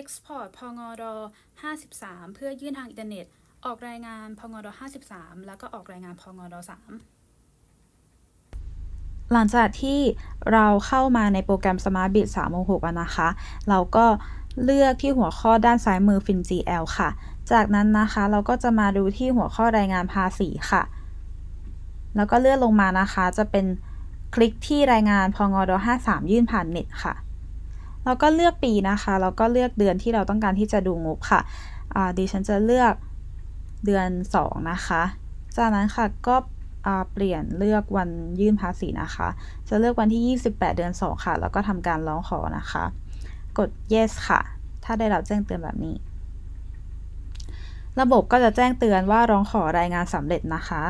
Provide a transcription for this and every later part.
Export พงด53 เพื่อยื่นทางอินเทอร์เน็ต ออกรายงานพงด53 แล้วก็ออกรายงานพงด3หลังจากที่เราเข้ามาในโปรแกรม Smart Bit 366นะคะ เราก็เลือกที่หัวข้อด้านซ้ายมือ FinGL ค่ะ จากนั้นนะคะเราก็จะมาดูที่หัวข้อรายงานภาษีค่ะ แล้วก็เลื่อนลงมานะคะจะเป็นคลิกที่รายงานพงด53 ยื่นผ่านเน็ตค่ะ เราก็เลือกปีนะคะ แล้วก็เลือกเดือนที่เราต้องการที่จะดูงบค่ะดิฉันจะเลือกเดือน 2 นะคะ จากนั้นค่ะก็เปลี่ยนเลือกวันยื่นภาษีนะคะ จะเลือกวันที่ 28 เดือน 2 ค่ะ แล้วก็ทำการร้องขอนะคะ กด yes ค่ะ ถ้าได้รับแจ้งเตือนแบบนี้ ระบบก็จะแจ้งเตือนว่าร้องขอรายงานสำเร็จนะคะ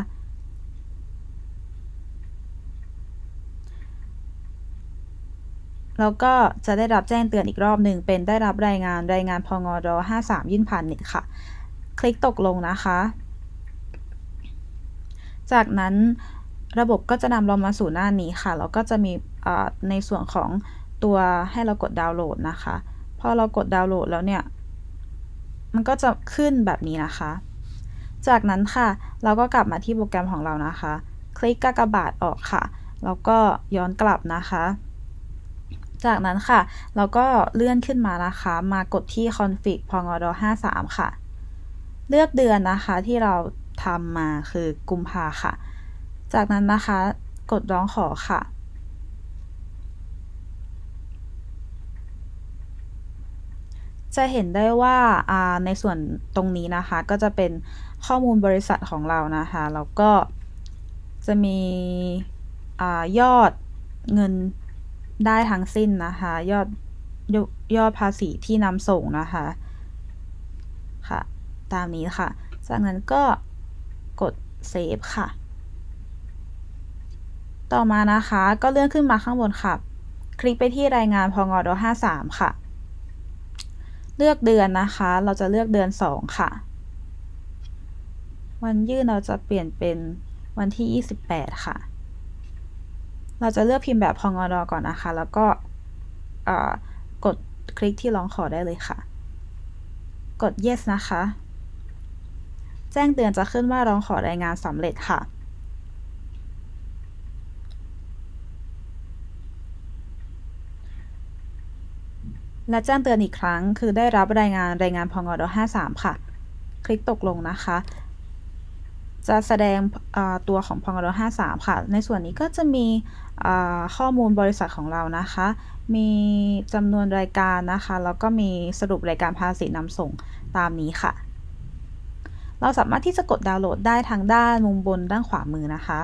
แล้วก็จะได้รับแจ้งเตือนอีกรอบหนึ่งเป็นได้รับรายงานรายงานพงด53 ยื่นผ่านน็ตค่ะ คลิกตกลงนะคะ จากนั้นระบบก็จะนำเรามาสู่หน้านี้ค่ะ แล้วก็จะมีในส่วนของตัวให้เรากดดาวน์โหลดนะคะ พอเรากดดาวน์โหลดแล้วเนี่ย มันก็จะขึ้นแบบนี้นะคะ จากนั้นค่ะ เราก็กลับมาที่โปรแกรมของเรานะคะ คลิกกากบาทออกค่ะ แล้วก็ย้อนกลับนะคะ จากนั้นค่ะ เราก็เลื่อนขึ้นมานะคะ มากดที่ config พงด53 ค่ะ เลือกเดือนนะคะที่เราทำมาคือกุมภาค่ะ จากนั้นนะคะกดร้องขอค่ะ จะเห็นได้ว่าในส่วนตรงนี้นะคะ ก็จะเป็นข้อมูลบริษัทของเรานะคะ แล้วก็จะมีอยอดเงิน ได้ทั้งสิ้นนะคะ ยอดยยอดภาษีที่นำส่งนะคะ ค่ะ ตามนี้ค่ะ จากนั้นก็กดเซฟค่ะ ต่อมานะคะ ก็เลื่อนขึ้นมาข้างบนค่ะ คลิกไปที่รายงานพงด53 ค่ะ เลือกเดือนนะคะ เราจะเลือกเดือน 2 ค่ะ วันยื่นเราจะเปลี่ยนเป็นวันที่ 28 ค่ะ เราจะเลือกพิมพ์แบบพงอดก่อนนะคะ แล้วก็กดคลิกที่ร้องขอได้เลยค่ะ กด yes นะคะ แจ้งเตือนจะขึ้นว่าร้องขอรายงานสำเร็จค่ะ และแจ้งเตือนอีกครั้ง คือได้รับรายงานรายงานพงอด53 ค่ะ คลิกตกลงนะคะ จะแสดงตัวของพงด53 ค่ะ ในส่วนนี้ก็จะมีข้อมูลบริษัทของเรานะคะ มีจำนวนรายการนะคะ แล้วก็มีสรุปรายการภาษีนำส่งตามนี้ค่ะ เราสามารถที่จะกดดาวน์โหลดได้ทางด้านมุมบนด้านขวามือนะคะ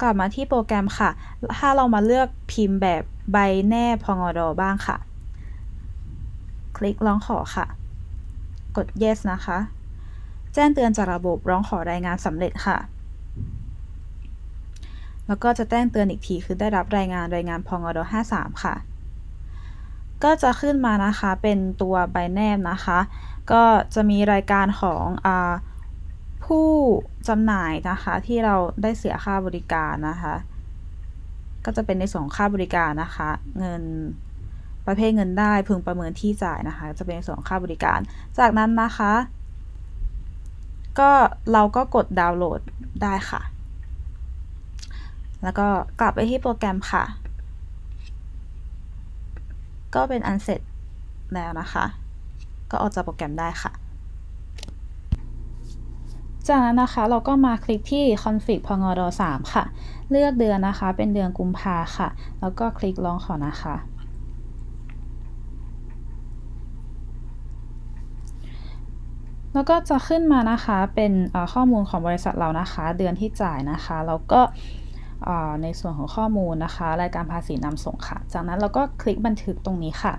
กลับมาที่โปรแกรมค่ะ ถ้าเรามาเลือกพิมพ์แบบใบแนบพงดบ้างค่ะ คลิกร้องขอค่ะ กด yes นะคะ แจ้งเตือนจากระบบร้องขอรายงานสำเร็จค่ะ แล้วก็จะแจ้งเตือนอีกทีคือได้รับรายงานรายงานพงอด53 ค่ะ ก็จะขึ้นมานะคะเป็นตัวใบแนบนะคะ ก็จะมีรายการของอผู้จำหน่ายนะคะที่เราได้เสียค่าบริการนะคะ ก็จะเป็นในส่วนของค่าบริการนะคะ เงิน ประเภทเงินได้พึงประเมินที่จ่ายนะคะ จะเป็นส่วนของค่าบริการ จากนั้นนะคะ ก็เราก็กดดาวน์โหลดได้ค่ะ แล้วก็กลับไปที่โปรแกรมค่ะ ก็เป็นอันเสร็จแล้วนะคะ ก็ออกจากโปรแกรมได้ค่ะ จากนั้นนะคะเราก็มาคลิกที่ config พงด3ค่ะ เลือกเดือนนะคะ เป็นเดือนกุมภาค่ะ แล้วก็คลิกร้องขอนะคะ แล้วก็จะขึ้นมานะคะเป็นข้อมูลของบริษัทเรานะคะ เดือนที่จ่ายนะคะแล้วก็ในส่วนของข้อมูลนะคะ รายการภาษีนำส่งค่ะ จากนั้นเราก็คลิกบันทึกตรงนี้ค่ะ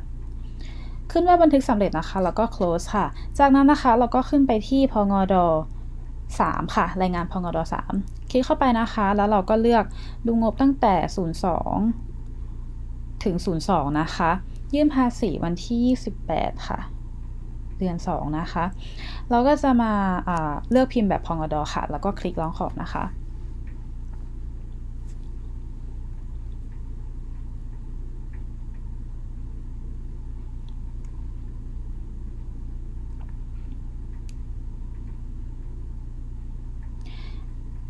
ขึ้นว่าบันทึกสำเร็จนะคะ แล้วก็ close ค่ะ จากนั้นนะคะเราก็ขึ้นไปที่พงด3 ค่ะ รายงานพงด3คลิกเข้าไปนะคะ แล้วเราก็เลือกดูงบตั้งแต่ 02 ถึง 02 นะคะ ยื่นภาษีวันที่ 28 ค่ะ เดือน 2 นะคะ เราก็จะมาะเลือกพิมพ์แบบพองอดอค่ะ แล้วก็คลิกร้องขอบนะคะ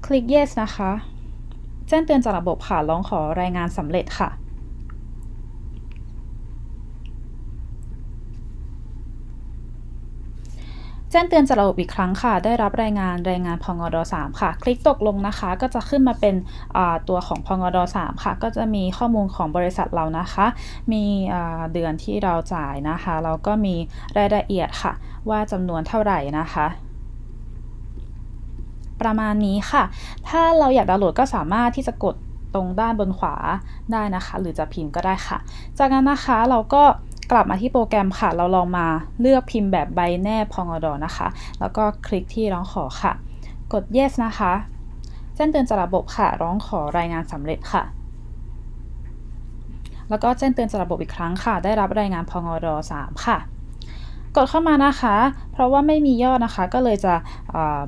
คลิก yes นะคะ แจ้งเตือนจากระบบค่ะ ร้องขอรายงานสำเร็จค่ะ จ้งเตือนจากระบบอีกครั้งค่ะ ได้รับรายงานรายงานพงด3ค่ะ คลิกตกลงนะคะ ก็จะขึ้นมาเป็นตัวของพงด3ค่ะ ก็จะมีข้อมูลของบริษัทเรานะคะ มีเดือนที่เราจ่ายนะคะ แล้วก็มีรายละเอียดค่ะ ว่าจำนวนเท่าไหร่นะคะประมาณนี้ค่ะ ถ้าเราอยากดาวน์โหลดก็สามารถที่จะกดตรงด้านบนขวาได้นะคะ หรือจะพิมพ์ก็ได้ค่ะ จากนั้นนะคะเราก็ กลับมาที่โปรแกรมค่ะ เราลองมาเลือกพิมพ์แบบใบแนบพองอดอนะคะ แล้วก็คลิกที่ร้องขอค่ะ กด yes นะคะแจ้งเตือนจากระบบค่ะ ร้องขอรายงานสำเร็จค่ะ แล้วก็แจ้งเตือนจากระบบอีกครั้งค่ะ ได้รับรายงานพองอดอ3ค่ะ กดเข้ามานะคะ เพราะว่าไม่มียอดนะคะ ก็เลยจะ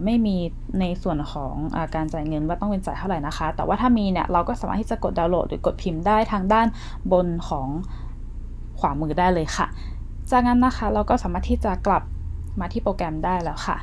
ไม่มีในส่วนของอาการจ่ายเงินว่าต้องเป็นจ่ายเท่าไหร่นะคะ แต่ว่าถ้ามีเนี่ย เราก็สามารถที่จะกดดาวน์โหลดหรือกดพิมพ์ได้ทางด้านบนของ ขวามือได้เลยค่ะ จากนั้นนะคะเราก็สามารถที่จะกลับมาที่โปรแกรมได้แล้วค่ะ